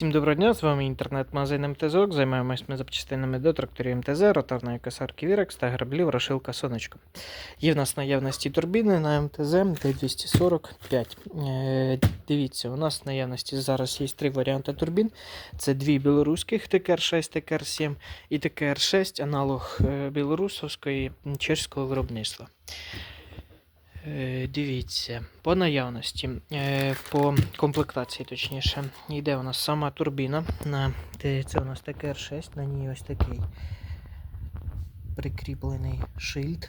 Всім доброго дня, з вами інтернет-магазин МТЗОК. Займаємось ми запчастинами до тракторів МТЗ, роторної косарки Вірекс та граблів Рошилка Сонечко. Є в нас наявності турбіни на МТЗ Т245. Е, дивіться, у нас в наявності зараз є три варіанти турбін. Це дві білоруських ТКР-6, ТКР-7 і ТКР-6, аналог е, білорусовської чеського виробництва. Е, Дивіться, по наявності, е, по комплектації, точніше, йде у нас сама турбіна. На, це у нас ТКР-6, на ній ось такий прикріплений шильд.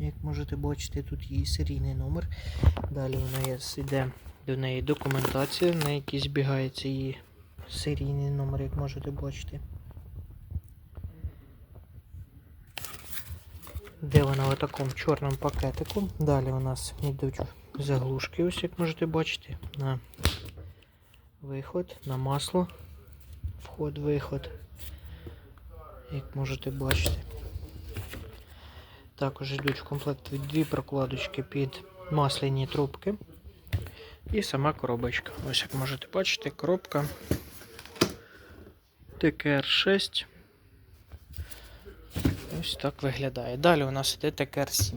Як можете бачити, тут її серійний номер. Далі у нас йде до неї документація, на якій збігається її серійний номер, як можете бачити. Де вона в такому чорному пакетику. Далі у нас йдуть заглушки, ось як можете бачити, на виход, на масло, вход-виход, як можете бачити. Також йдуть в комплекті дві прокладочки під масляні трубки і сама коробочка. Ось як можете бачити, коробка ТКР-6. Ось так виглядає. Далі у нас іде ТКР-7.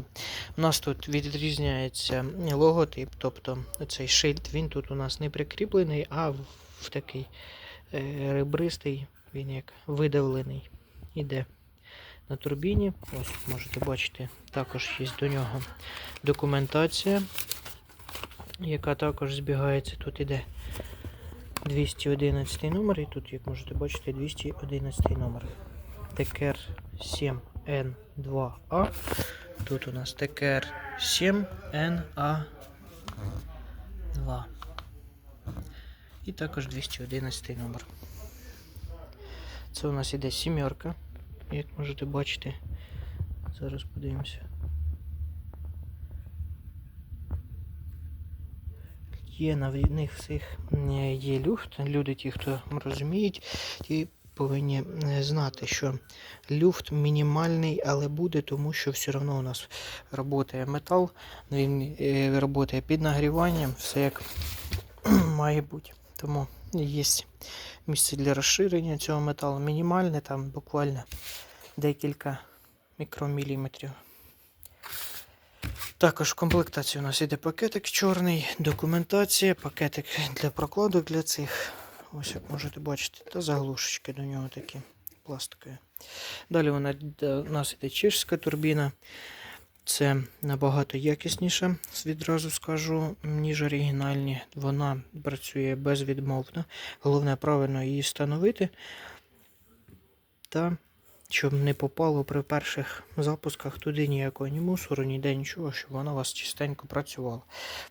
У нас тут відрізняється логотип, тобто цей шильд, він тут у нас не прикріплений, а в, такий е, ребристий, він як видавлений. Іде на турбіні. Ось можете бачити, також є до нього документація, яка також збігається. Тут іде 211 номер, і тут, як можете бачити, 211 номер. ТКР 7N2A. Тут у нас ТКР 7NA2. І також 211 номер. Це у нас іде сімерка, як можете бачити. Зараз подивимося. Є на них всіх є люфт. Люди, ті, хто розуміють, ті повинні е, знати, що люфт мінімальний, але буде, тому що все одно у нас працює метал, він е, працює під нагріванням, все як має бути. Тому є місце для розширення цього металу мінімальне, там буквально декілька мікроміліметрів. Також в комплектації у нас іде пакетик чорний, документація, пакетик для прокладок для цих. Ось як можете бачити, та заглушечки до нього такі пластикові. Далі вона, йде- у нас іде чешська турбіна. Це набагато якісніше, відразу скажу, ніж оригінальні. Вона працює безвідмовно. Головне правильно її встановити. Та щоб не попало при перших запусках туди ніякого ні мусору, ніде нічого, щоб вона у вас чистенько працювала.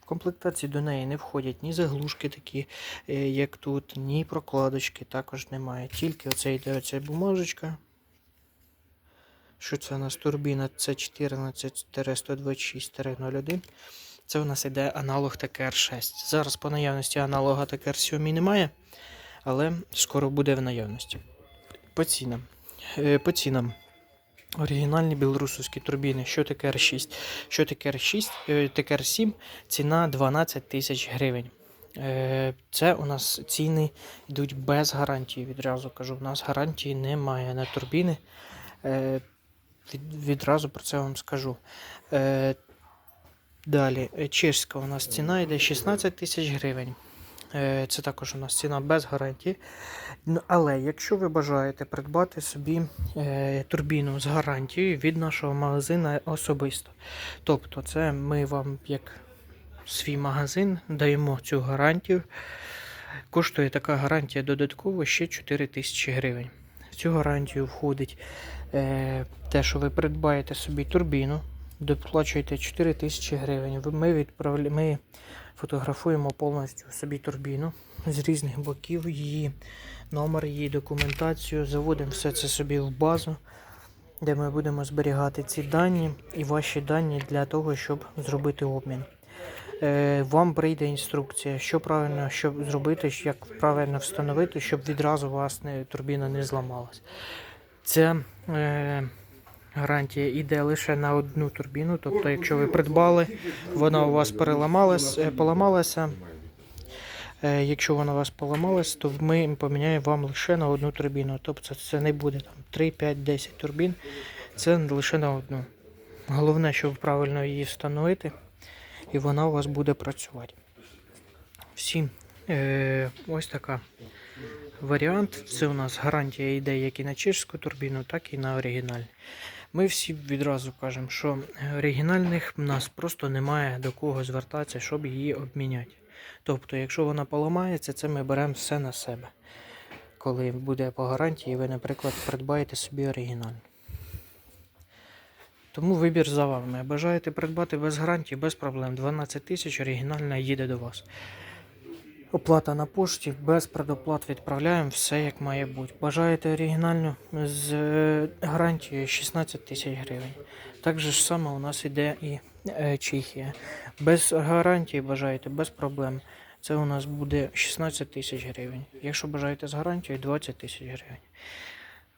В комплектації до неї не входять ні заглушки такі, е, як тут, ні прокладочки також немає. Тільки оце йде оця бумажечка. Що це у нас турбіна? Це 14-126-01. Це у нас йде аналог ТКР6. Зараз по наявності аналога ТКР7 немає, але скоро буде в наявності. По цінам. Е, По цінам. Оригінальні білорусовські турбіни, що таке R6, що таке R6, е, таке R7, ціна 12 тисяч гривень. Е, Це у нас ціни йдуть без гарантії. Відразу кажу, у нас гарантії немає на турбіни. Відразу про це вам скажу. Далі, чешська у нас ціна йде 16 тисяч гривень. Е, Це також у нас ціна без гарантії. Ну, Але якщо ви бажаєте придбати собі е, турбіну з гарантією від нашого магазину особисто. Тобто, це ми вам, як свій магазин, даємо цю гарантію. Коштує така гарантія додатково ще 4 тисячі гривень. В цю гарантію входить е, те, що ви придбаєте собі турбіну, доплачуєте 4 тисячі гривень. Ми, відправля... ми фотографуємо повністю собі турбіну з різних боків, її номер, її документацію, заводимо все це собі в базу, де ми будемо зберігати ці дані і ваші дані для того, щоб зробити обмін. Е, Вам прийде інструкція, що правильно щоб зробити, як правильно встановити, щоб відразу вас турбіна не зламалась. Ця е, гарантія йде лише на одну турбіну. Тобто, якщо ви придбали, вона у вас переламалась, е, поламалася, Е, Якщо вона у вас поламалась, то ми поміняємо вам лише на одну турбіну. Тобто це не буде там 3, 5, 10 турбін, це лише на одну. Головне, щоб правильно її встановити, і вона у вас буде працювати. Всім е, ось така варіант. Це у нас гарантія йде як і на чешську турбіну, так і на оригінальну. Ми всі відразу кажемо, що оригінальних в нас просто немає до кого звертатися, щоб її обміняти. Тобто, якщо вона поламається, це ми беремо все на себе. Коли буде по гарантії, ви, наприклад, придбаєте собі оригінальну. Тому вибір за вами. Бажаєте придбати без гарантії, без проблем. 12 тисяч оригінальна їде до вас. Оплата на пошті, без предоплат відправляємо, все як має бути. Бажаєте оригінальну з е, гарантією 16 тисяч гривень. Так же ж саме у нас іде і е, Чехія. Без гарантії бажаєте, без проблем. Це у нас буде 16 тисяч гривень. Якщо бажаєте з гарантією, 20 тисяч гривень.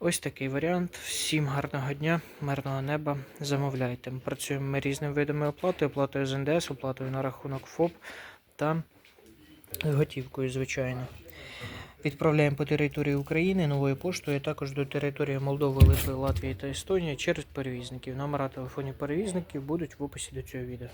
Ось такий варіант. Всім гарного дня, мирного неба. Замовляйте. Працюємо ми різними видами оплати, оплатою з НДС, оплатою на рахунок ФОП та готівкою, звичайно. Відправляємо по території України новою поштою, а також до території Молдови, Литви, Латвії та Естонії через перевізників. Номера телефонів перевізників будуть в описі до цього відео.